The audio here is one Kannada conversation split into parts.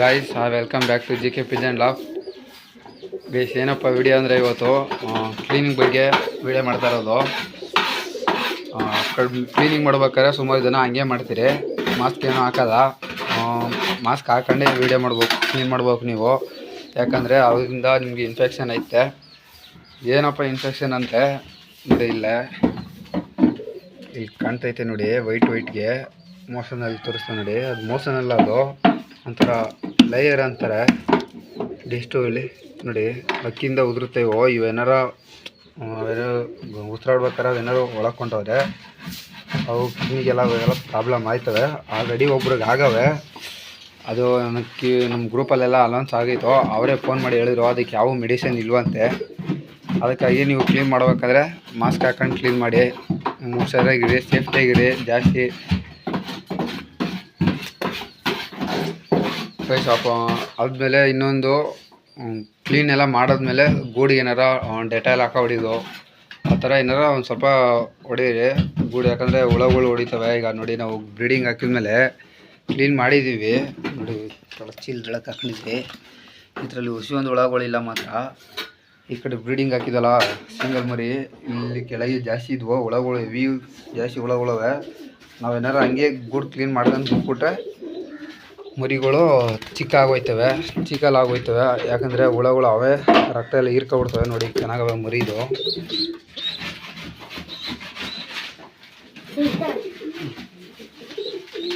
Guys welcome back to G K pigeon loft guys ಏನಪ್ಪ ವಿಡಿಯೋ ಅಂದರೆ ಇವತ್ತು ಕ್ಲೀನಿಂಗ್ ಬಗ್ಗೆ ವಿಡಿಯೋ ಮಾಡ್ತಾ ಇರೋದು. ಕ್ಲೀನಿಂಗ್ ಮಾಡ್ಬೇಕಾದ್ರೆ ಸುಮಾರು ಜನ ಹಂಗೆ ಮಾಡ್ತೀರಿ. ಮಾಸ್ಕ್ ಏನೂ ಹಾಕಲ್ಲ. ಮಾಸ್ಕ್ ಹಾಕೊಂಡೇ ವಿಡಿಯೋ ಮಾಡ್ಬೇಕು ಕ್ಲೀನ್ ಮಾಡ್ಬೇಕು ನೀವು. ಯಾಕಂದರೆ ಅದರಿಂದ ನಿಮಗೆ ಇನ್ಫೆಕ್ಷನ್ ಐತೆ. ಏನಪ್ಪ ಇನ್ಫೆಕ್ಷನ್ ಅಂತೆ ನೋಡಿ ಇಲ್ಲೇ, ಇಲ್ಲಿ ಕಾಣ್ತೈತೆ ನೋಡಿ ವೈಟ್ ವೈಟ್ಗೆ ಮೋಸನಲ್ಲಿ ತೋರಿಸ್ತಾ ನೋಡಿ. ಅದು ಮೋಸನಲ್ಲ ಅದು. ಒಂಥರ ಲೇಯರ್ ಅಂತಾರೆ. ಇಲ್ಲಿ ನೋಡಿ ಅಕ್ಕಿಂದ ಉದುರುತ್ತೇವೋ ಇವೇನಾರ ಉಸಿರಾಡ್ಬೇಕಾರೆ ಅವೇನಾರು ಒಳಕೊಂಡವ್ರೆ ಅವು ಕಿಡ್ನಿಗೆಲ್ಲ ಅವೆಲ್ಲ ಪ್ರಾಬ್ಲಮ್ ಆಯ್ತವೆ. ಆಲ್ರೆಡಿ ಒಬ್ರಿಗೆ ಆಗವೆ. ಅದು ನನಗೆ ನಮ್ಮ ಗ್ರೂಪಲ್ಲೆಲ್ಲ ಅಲೌನ್ಸ್ ಆಗೈತೋ, ಅವರೇ ಫೋನ್ ಮಾಡಿ ಹೇಳಿದ್ರು, ಅದಕ್ಕೆ ಯಾವ ಮೆಡಿಸಿನ್ ಇಲ್ವಂತೆ? ಅದಕ್ಕಾಗಿ ನೀವು ಕ್ಲೀನ್ ಮಾಡ್ಬೇಕಾದ್ರೆ ಮಾಸ್ಕ್ ಹಾಕೊಂಡು ಕ್ಲೀನ್ ಮಾಡಿ ಹುಷಾರಾಗಿರಿ ಸೇಫ್ಟಿಯಾಗಿರಿ ಜಾಸ್ತಿ ಕೈ ಆಫ್ ಆದಮೇಲೆ ಇನ್ನೊಂದು ಕ್ಲೀನ್ ಎಲ್ಲ ಮಾಡಾದ್ಮೇಲೆ ಗೂಡು ಏನಾರ ಡೆಟಾಲ್ ಹಾಕೋ ಹೊಡಿದು ಆ ಥರ ಏನಾರ ಒಂದು ಸ್ವಲ್ಪ ಹೊಡೀರಿ ಗೂಡು ಯಾಕಂದರೆ ಹುಳಗಳು ಹೊಡಿತವೆ. ಈಗ ನೋಡಿ ನಾವು ಬ್ರೀಡಿಂಗ್ ಹಾಕಿದ್ಮೇಲೆ ಕ್ಲೀನ್ ಮಾಡಿದ್ದೀವಿ. ನೋಡಿ ಚೀಲ ಬೆಳಕು ಹಾಕೊಂಡಿದ್ವಿ ಇದರಲ್ಲಿ ಹುಸಿ ಒಂದು ಹುಳಗಳಿಲ್ಲ ಮಾತ್ರ. ಈ ಕಡೆ ಬ್ರೀಡಿಂಗ್ ಹಾಕಿದಲ್ಲ ಸಿಂಗಲ್ ಮರಿ, ಇಲ್ಲಿ ಕೆಳಗೆ ಜಾಸ್ತಿ ಇದ್ವು, ಹುಳಗಳು ಹೆವಿ ಜಾಸ್ತಿ ಹುಳಗಳವೆ. ನಾವೇನಾರ ಹಂಗೆ ಗೂಡು ಕ್ಲೀನ್ ಮಾಡ್ಕೊಂಡು ಬಿಟ್ಬಿಟ್ರೆ ಮರಿಗಳು ಚಿಕ್ಕ ಆಗೋಯ್ತವೆ ಚಿಕ್ಕಲ್ ಆಗೋಯ್ತವೆ ಯಾಕಂದರೆ ಹುಳಗಳು ಅವೇ ರಕ್ತ ಎಲ್ಲ ಹೀರ್ಕೊಬಿಡ್ತವೆ ನೋಡಿ, ಚೆನ್ನಾಗವೆ ಮರಿದು.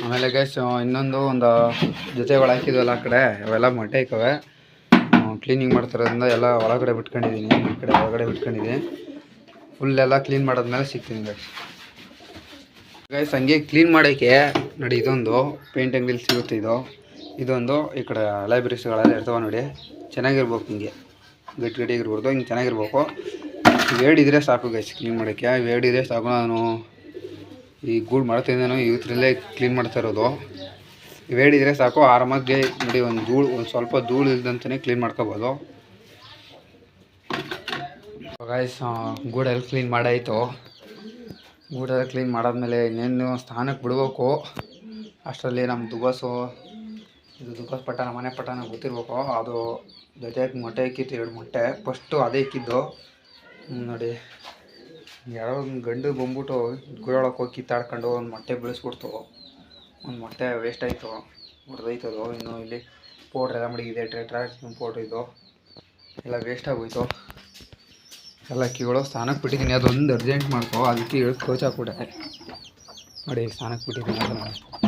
ಆಮೇಲೆ ಗೈಸ್ ಇನ್ನೊಂದು ಒಂದು ಜೊತೆಗಳು ಹಾಕಿದ್ವಲ್ಲ ಆ ಕಡೆ, ಅವೆಲ್ಲ ಮೊಟ್ಟೆ ಇಕ್ಕವೆ. ಕ್ಲೀನಿಂಗ್ ಮಾಡ್ತಿರೋದ್ರಿಂದ ಎಲ್ಲ ಒಳಗಡೆ ಬಿಟ್ಕೊಂಡಿದ್ದೀನಿ ಈ ಕಡೆ ಒಳಗಡೆ ಬಿಟ್ಕೊಂಡಿದ್ದೀನಿ ಫುಲ್ ಎಲ್ಲ ಕ್ಲೀನ್ ಮಾಡಿದ್ಮೇಲೆ ಸಿಗ್ತೀನಿ ಗೈಸ್ ಗೈಸ್ ಹಂಗೆ ಕ್ಲೀನ್ ಮಾಡೋಕ್ಕೆ ನೋಡಿ, ಇದೊಂದು ಪೇಂಟ್ ಅಂಗಡಿಲಿ ಸಿಗುತ್ತೆ ಇದು. ಇದೊಂದು ಈ ಕಡೆ ಲೈಬ್ರರೀಸ್ಗಳೆಲ್ಲ ಇರ್ತವೆ ನೋಡಿ. ಚೆನ್ನಾಗಿರ್ಬೇಕು ಹಿಂಗೆ. ಗಟ್ಟಿ ಗಟ್ಟಿಗಿರ್ಬಾರ್ದು ಹಿಂಗೆ ಚೆನ್ನಾಗಿರ್ಬೇಕು. ವೇಡಿದ್ರೆ ಸಾಕು ಗೈಸ್ ಕ್ಲೀನ್ ಮಾಡೋಕ್ಕೆ. ಇವೇಡಿದ್ರೆ ಸಾಕು ನಾನು. ಈ ಗೂಡು ಮಾಡ್ತಿದ್ದೇನೋ ಇವತ್ತರಲ್ಲೇ ಕ್ಲೀನ್ ಮಾಡ್ತಾ ಇರೋದು. ಇವೇಡಿದ್ರೆ ಸಾಕು, ಆರಾಮಾಗಿ ನೋಡಿ, ಒಂದು ಧೂಳು, ಒಂದು ಸ್ವಲ್ಪ ಧೂಳು ಇಲ್ದಂತಲೇ ಕ್ಲೀನ್ ಮಾಡ್ಕೋಬೋದು. ಗೈಸ್ ಗೂಡೆಲ್ಲ ಕ್ಲೀನ್ ಮಾಡಾಯಿತು. ಗೂಡೆಲ್ಲ ಕ್ಲೀನ್ ಮಾಡಾದ್ಮೇಲೆ ಇನ್ನೇನು ಸ್ಥಾನಕ್ಕೆ ಬಿಡ್ಬೇಕು. ಅಷ್ಟರಲ್ಲಿ ನಮ್ಮ ದುಬಾಸು, ಇದು ದುಬಾಸ್ ಪಟ್ಟ ನಮ್ಮ ಮನೆ ಪಟ್ಟಣ ಗೊತ್ತಿರ್ಬೇಕು. ಅದು ಜೊತೆಗೆ ಮೊಟ್ಟೆ ಇಕ್ಕಿತ್ತು, ಎರಡು ಮೊಟ್ಟೆ. ಫಸ್ಟು ಅದೇ ಇಕ್ಕಿದ್ದು. ನೋಡಿ. ಯಾರೋ ಒಂದು ಗಂಡು ಬಂದ್ಬಿಟ್ಟು ಗುಡೊಳಕ್ಕೆ ಹೋಗಿ ಕಿತ್ತಾಡ್ಕೊಂಡು ಒಂದು ಮೊಟ್ಟೆ ಬೆಳೆಸ್ಬಿಡ್ತು. ಒಂದು ಮೊಟ್ಟೆ ವೇಸ್ಟ್ ಆಯಿತು ಹೊಡೆದೈತದು ಇನ್ನು ಇಲ್ಲಿ ಪೌಡ್ರ್ ಎಲ್ಲ ಮಡಗಿದೆ ಟ್ರ್ಯಾಕ್ ಪೌಡ್ರ್ ಇದು. ಎಲ್ಲ ವೇಸ್ಟ್ ಆಗೋಯ್ತು ಎಲ್ಲ ಅಕ್ಕಿಗಳು ಸ್ನಾನಕ್ಕೆ ಬಿಟ್ಟಿದ್ದೀನಿ. ಅದೊಂದು ಅರ್ಜೆಂಟ್ ಮಾಡ್ಕೋ. ಅದಕ್ಕೆ ಹೇಳಿ ಕೋಚ್ ಹಾಕ್ಬಿಟ್ಟೆ. ನೋಡಿ ಸ್ಥಾನಕ್ಕೆ ಬಿಟ್ಟಿದ್ದೀನಿ. ಅದನ್ನು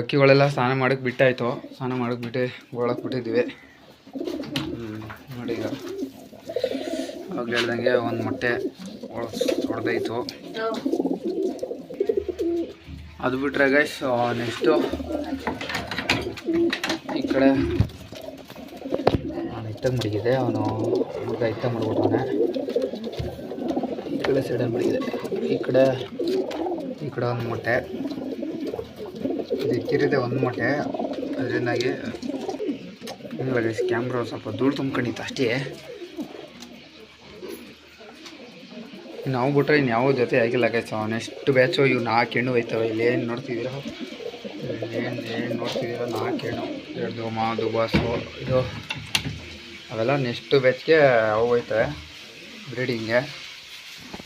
ಅಕ್ಕಿಗಳೆಲ್ಲ ಸ್ನಾನ ಮಾಡಕ್ಕೆ ಬಿಟ್ಟಾಯಿತು. ಸ್ನಾನ ಮಾಡಕ್ಕೆ ಬಿಟ್ಟು ಒಳಕ್ಕೆ ಬಿಟ್ಟಿದ್ವಿ ನೋಡಿ ಈಗ. ಅವಾಗ ಹೇಳ್ದಂಗೆ ಒಂದು ಮೊಟ್ಟೆ ಹೊಡೆದೈತು ಅದು ಬಿಟ್ರೆ ಗೈಸ್ ನೆಕ್ಸ್ಟು ಈ ಕಡೆ ನಾನು ಇತ್ತಾಗ ಮಡಗಿದೆ. ಅವನು ಹುಡುಗ ಇತ್ತಾಗ ಮಾಡ್ಬಿಟ್ಟವನೆ ಈ ಕಡೆ ಸೈಡಲ್ಲಿ ಮಡಗಿದೆ. ಈ ಕಡೆ ಈ ಕಡೆ ಒಂದು ಮೊಟ್ಟೆ. ಇಕ್ಕಿರಿದೆ ಒಂದು ಮೊಟ್ಟೆ. ಅದರಿಂದಾಗಿ ಕ್ಯಾಮ್ರಾ ಸ್ವಲ್ಪ ಧೂಳು ತುಂಬ್ಕೊಂಡಿತ್ತು ಅಷ್ಟೇ. ನಾವು ಬಿಟ್ರೆ ಇನ್ನು ಯಾವ ಜೊತೆ ಆಗಿಲ್ಲ ಗೈಸ್ ನೆಕ್ಸ್ಟ್ ಬ್ಯಾಚು ಇವು ನಾಲ್ಕು ಹೆಣ್ಣು ಹೋಯ್ತವೆ. ಇಲ್ಲಿ ಏನು ನೋಡ್ತಿದ್ದೀರಾ? ಏನು ಏನು ನೋಡ್ತಿದ್ದೀರ? ನಾಲ್ಕು ಹೆಣ್ಣು ಎರಡು ಮಾ, ದುಬಾಸು, ಇದು ಅವೆಲ್ಲ ನೆಕ್ಸ್ಟ್ ಬ್ಯಾಚ್ಗೆ ಅವು ಹೋಯ್ತವೆ. ಬ್ರೀಡಿಂಗ್ಗೆ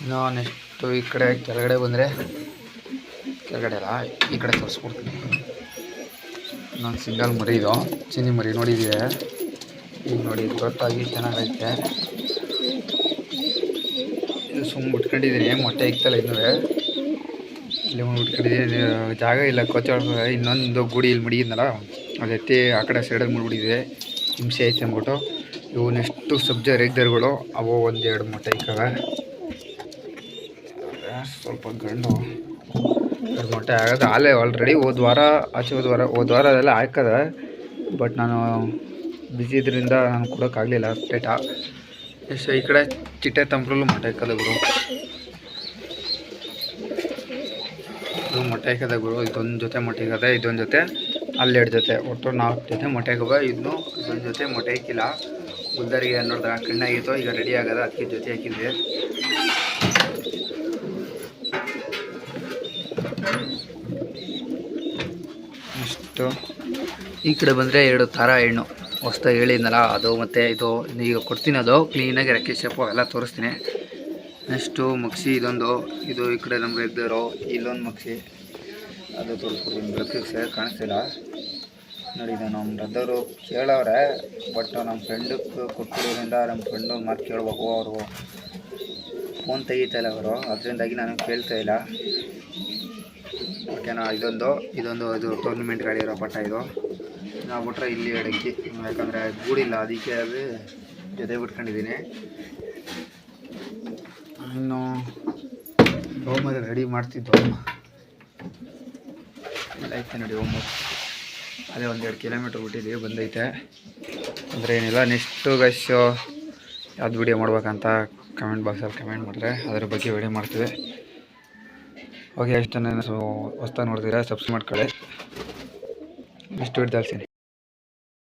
ಇನ್ನು ನೆಕ್ಸ್ಟು ಈ ಕಡೆ ಕೆಳಗಡೆ ಬಂದರೆ ಕೆಳಗಡೆ ಅಲ್ಲ, ಈ ಕಡೆ ತೋರಿಸ್ಕೊಡ್ತೀನಿ. ನಾನು ಸಿಂಗಲ್ ಮರಿ ಇದು. ಚಿನ್ನಿ ಮರಿ ನೋಡಿದ್ದೀವಿ ಈಗ ನೋಡಿ, ಗೊತ್ತಾಗಿ ಚೆನ್ನಾಗೈತೆ. ಇದು ಸುಮ್ಮನೆ ಉಟ್ಕೊಂಡಿದ್ದೀನಿ, ಮೊಟ್ಟೆ ಇಕ್ತಲ್ಲ ಇನ್ನೂ ಇಲ್ಲಿ ಉಟ್ಕೊಂಡಿದ್ದೀನಿ ಜಾಗ ಇಲ್ಲ ಕೊಚ್ಚ ಇನ್ನೊಂದು ಗುಡಿ ಇಲ್ಲಿ ಮಡಿಗಿದ್ನಲ್ಲ, ಅದು ಎತ್ತಿ ಆ ಕಡೆ ಸೈಡಲ್ಲಿ ಮುಡ್ಬಿಟ್ಟಿದೆ. ಹಿಂಸೆ ಐತೆ ಅಂದ್ಬಿಟ್ಟು. ಇವು ನೆಕ್ಸ್ಟು ಸಬ್ಜ ರೇಗ್ದರ್ಗಳು ಅವು ಒಂದೆರಡು ಮೊಟ್ಟೆ ಇಕ್ಕವೆ ಸ್ವಲ್ಪ ಗಂಡು. ಮೊಟ್ಟೆ ಆಗೋದು. ಆಲೇ ಆಲ್ರೆಡಿ ಹೋದ ವಾರ, ಆಚೆ ಹೋದ ವಾರ ಹೋದ ವಾರ ಅದೆಲ್ಲ ಹಾಕದ. ಬಟ್ ನಾನು ಬ್ಯುಸಿ ಇದ್ರಿಂದ ನಾನು ಕೊಡೋಕ್ಕಾಗಲಿಲ್ಲ ಪೇಟ ಎಷ್ಟು ಈ ಕಡೆ ಚಿಟ್ಟೆ ತಂಪ್ರಲ್ಲೂ ಮೊಟ್ಟೆ ಇಕ್ಕದ ಗುರು. ಇದು ಮೊಟ್ಟೆ ಹಾಕದ ಗುರು. ಇದೊಂದು ಜೊತೆ ಮೊಟ್ಟೆ ಹಾಕದೆ, ಇದೊಂದು ಜೊತೆ ಅಲ್ಲೆರಡು ಜೊತೆ. ಒಟ್ಟು ನಾಲ್ಕು ಜೊತೆ ಮೊಟ್ಟೆ ಹಾಕಬ ಇದನ್ನು ಇದೊಂದು ಜೊತೆ ಮೊಟ್ಟೆ ಹಾಕಿಲ್ಲ. ಗುಲ್ದರಿಗೆ ನೋಡಿದ್ರೆ ಕಣ್ಣಾಗಿತ್ತು, ಈಗ ರೆಡಿ ಆಗದ. ಅದಕ್ಕೆ ಜೊತೆ ಹಾಕಿದ್ವಿ ಅಷ್ಟು ಈ ಕಡೆ ಬಂದರೆ ಎರಡು ತಾರ ಹೆಣ್ಣು. ಹೊಸ್ದಾಗಿ ಹೇಳಿದ್ನಲ್ಲ, ಅದು ಮತ್ತು ಇದು ಈಗ ಕೊಡ್ತೀನಿ ಅದು. ಕ್ಲೀನಾಗಿ ರೆಕ್ಕೆ ಶೇಪು ಎಲ್ಲ ತೋರಿಸ್ತೀನಿ. ನೆಕ್ಸ್ಟು ಮಗ್ಸಿ ಇದೊಂದು. ಇದು ಈ ಕಡೆ ನಮ್ಗೆ ಇದ್ದರು, ಇಲ್ಲೊಂದು ಮಗ್ಸಿ. ಅದು ತೋರಿಸ್ಕೊಡ್ತೀನಿ. ಬೆಳಕಿಗೆ ಸೇರಿ ಕಾಣಿಸ್ತಿಲ್ಲ. ನೋಡಿ, ಇದು ನಮ್ಮ ಬ್ರದರು ಕೇಳವ್ರೆ ಬಟ್ ನಮ್ಮ ಫ್ರೆಂಡಕ್ಕೆ ಕೊಟ್ಟಿರೋದ್ರಿಂದ ನಮ್ಮ ಫ್ರೆಂಡು ಮಾತು ಕೇಳಬೇಕು ಅವರು ಫೋನ್ ತೆಗಿತಾ ಇಲ್ಲ ಅವರು. ಅದರಿಂದಾಗಿ ನಾನು ಕೇಳ್ತಾ ಇಲ್ಲ. ಓಕೆನಾ ಇದೊಂದು ಇದೊಂದು ಇದು ಟೂರ್ನಿಮೆಂಟ್ ಗಾಡಿ ಇರೋ ಪಟ್ಟ ಇದು. ನಾವು ಬಿಟ್ರೆ ಇಲ್ಲಿ ಅಡಕ್ಕಿ ಯಾಕಂದರೆ ಗೂಡಿಲ್ಲ, ಅದಕ್ಕೆ ಅದು ಜೊತೆ ಬಿಟ್ಕೊಂಡಿದ್ದೀನಿ ಇನ್ನು ಹೋಮಲ್ಲಿ ರೆಡಿ ಮಾಡ್ತಿದ್ದು ಆಯ್ತು ನೋಡಿ ಹೋಮ ಅದೇ ಒಂದೆರಡು ಕಿಲೋಮೀಟ್ರ್ ಬಿಟ್ಟಿದ್ದೀವಿ ಬಂದೈತೆ. ಅಂದರೆ ಏನಿಲ್ಲ ನೆಕ್ಸ್ಟು ಗಶ್ ಯಾವ್ದು ವಿಡಿಯೋ ಮಾಡ್ಬೇಕಂತ ಕಮೆಂಟ್ ಬಾಕ್ಸಲ್ಲಿ ಕಮೆಂಟ್ ಮಾಡಿದ್ರೆ ಅದ್ರ ಬಗ್ಗೆ ವಿಡಿಯೋ ಮಾಡ್ತೀವಿ. ಓಕೆ ಎಷ್ಟು ಹೊಸ್ತಾಗಿ ನೋಡ್ತೀರಾ ಸಬ್ಸ್ಕ್ರೈಬ್ ಮಾಡ್ಕೊಳ್ಳಿ. ಇಷ್ಟು ವಿಡಿಯೋದಲ್ಲಿ